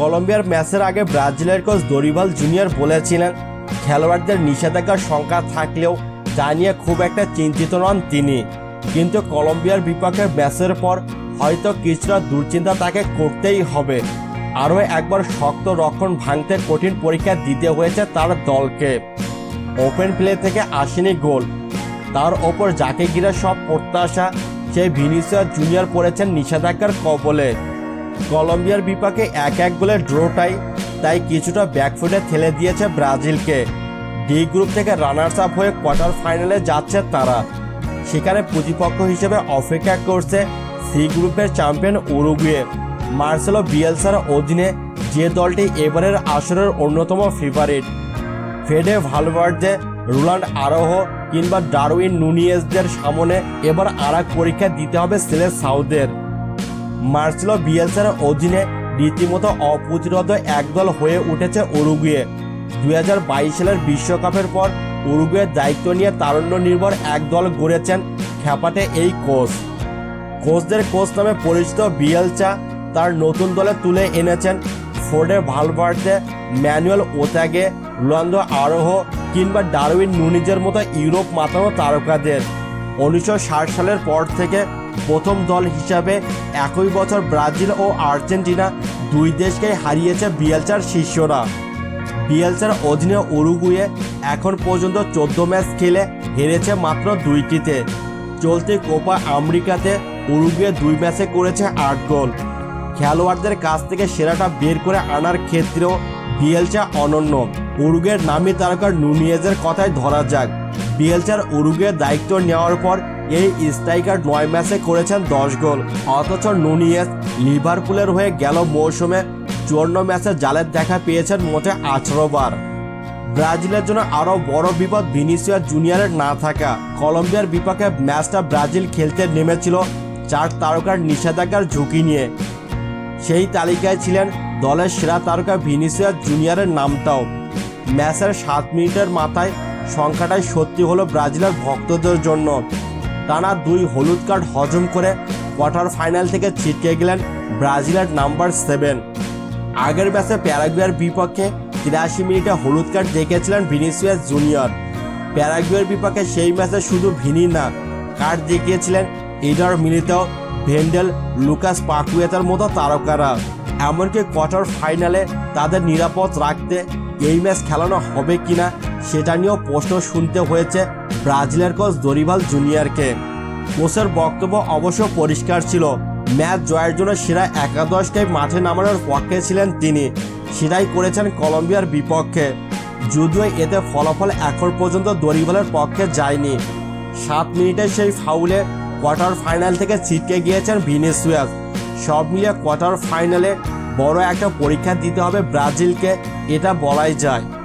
কলম্বিয়ার ম্যাচের আগে ব্রাজিলের কোচ দরিভাল জুনিয়র বলেছিলেন, খেলোয়াড়দের নিষেধাজ্ঞার সংখ্যা থাকলেও তা নিয়ে খুব একটা চিন্তিত নন তিনি। কিন্তু কলম্বিয়ার বিপক্ষে ম্যাচের পর হয়তো কিছুটা দুশ্চিন্তা তাকে করতেই হবে। আরও একবার শক্ত রক্ষণ ভাঙতে কঠিন পরীক্ষা দিতে হয়েছে তার দলকে। ওপেন প্লে থেকে আসেনি গোল। তার ওপর যাকে ঘিরে সব প্রত্যাশা, সেই ভিনিসিয়াস জুনিয়র পড়েছেন নিষেধাজ্ঞার কবলে। কলম্বিয়ার বিপাকে এক এক গোলে ড্রটাই তাই কিছুটা ব্যাকফুটে ঠেলে দিয়েছে ব্রাজিলকে। ডি গ্রুপ থেকে রানার্স আপ হয়ে কোয়ার্টার ফাইনালে যাচ্ছে তারা। সেখানে প্রতিপক্ষ হিসেবে অপেক্ষা করছে সি গ্রুপের চ্যাম্পিয়ন উরুগুয়ে। মার্সেলো বিয়েলসার অধীনে যে দলটি এবারের আসরের অন্যতম favourite Fede Valverde Ronald Araujo কিংবা ডারউইন নুনিয়েসদের সামনে এবার আর পরীক্ষা দিতে হবে সিলে সাউদের মার্সেলো বিয়েলসার অধীনে রীতিমতো অপ্রতিরোধ একদল হয়ে উঠেছে উরুগুয়ে। দু হাজার বাইশ সালের বিশ্বকাপের পর উরুগুয়ের দায়িত্ব নিয়ে তারুণ্য নির্ভর এক দল গড়েছেন খ্যাপাটে এই কোচ। কোচদের কোচ নামে পরিচিত বিয়েলচা তার নতুন দলে তুলে এনেছেন ফোর্ডে ভালভার্দে ম্যানুয়েল ওতাগে রোনাল্ডো আরোহ কিংবা ডারউইন নুনিজের মতো ইউরোপ মাতানো তারকাদের। উনিশশো ষাট সালের পর থেকে প্রথম দল হিসাবে একই বছর ব্রাজিল ও আর্জেন্টিনা দুই দেশকেই হারিয়েছে বিয়েলচার শিষ্যরা। বিয়েলচার অধীনে উরুগুয়ে এখন পর্যন্ত চোদ্দ ম্যাচ খেলে হেরেছে মাত্র দুইটিতে। চলতি কোপা আমেরিকাতে উরুগুয়ে দুই ম্যাচে করেছে আট গোল। খেলোয়াড়দের কাছ থেকে সেরাটা বের করে আনার ক্ষেত্রেও বিয়েলচা অনন্য। উরুগের নামি তারকার নুনিয়েজের কথাই ধরা যাক। বিয়েলচার উরুগের দায়িত্ব নেওয়ার পর এই স্ট্রাইকার নয় ম্যাচে করেছেন দশ গোল। অথচ নুনিয়েজ লিভারপুলের হয়ে গেল মৌসুমে চুয়ান্ন ম্যাচে জালের দেখা পেয়েছেন মোটে আঠারো বার। ব্রাজিলের জন্য আরও বড় বিপদ ভিনিসিয়া জুনিয়রের না থাকা। কলম্বিয়ার বিপক্ষে ম্যাচটা ব্রাজিল খেলতে নেমেছিল চার তারকার নিষেধাজ্ঞার ঝুঁকি নিয়ে। সেই তালিকায় ছিলেন দলের সেরা তারকা ভিনিসিয়াস জুনিয়রের নামটাও। ম্যাচের সাত মিনিটের মাথায় সংখ্যাটাই সত্যি হলো ব্রাজিলের ভক্তদের জন্য। টানা দুই হলুদ কার্ড হজম করে কোয়ার্টার ফাইনাল থেকে ছিটকে গেলেন ব্রাজিলের নাম্বার সেভেন। আগের ম্যাচে প্যারাগুয়ের বিপক্ষে তিরাশি মিনিটে হলুদ কার্ড দেখেছিলেন ভিনিসিয়াস জুনিয়র। প্যারাগুয়ের বিপক্ষে সেই ম্যাচে শুধু ভিনি না, কার্ড দেখিয়েছিলেন ইডার মিলিতেও ভেন্ডেল, লুকাস পাকুয়েতার মতো তারকারা। এমনকি কোয়ার্টার ফাইনালে তাদের নিরাপদ রাখতে এই ম্যাচ খেলানো হবে কিনা সেটা নিয়েও প্রশ্ন শুনতে হয়েছে ব্রাজিলের কোচ দরিভাল জুনিয়রকে। কোচের বক্তব্য অবশ্য পরিষ্কার ছিল। ম্যাচ জয়ের জন্য সেরা একাদশকে মাঠে নামানোর পক্ষে ছিলেন তিনি। সেটাই করেছেন কলম্বিয়ার বিপক্ষে। যদিও এতে ফলাফল এখন পর্যন্ত দরিবালের পক্ষে যায়নি। সাত মিনিটে সেই ফাউলে কোয়ার্টার ফাইনাল থেকে ছিটকে গিয়েছেন ভিনিসিয়াস। সব মিলিয়ে কোয়ার্টার ফাইনালে বড় একটা পরীক্ষা দিতে হবে ব্রাজিলকে এটা বলাই যায়।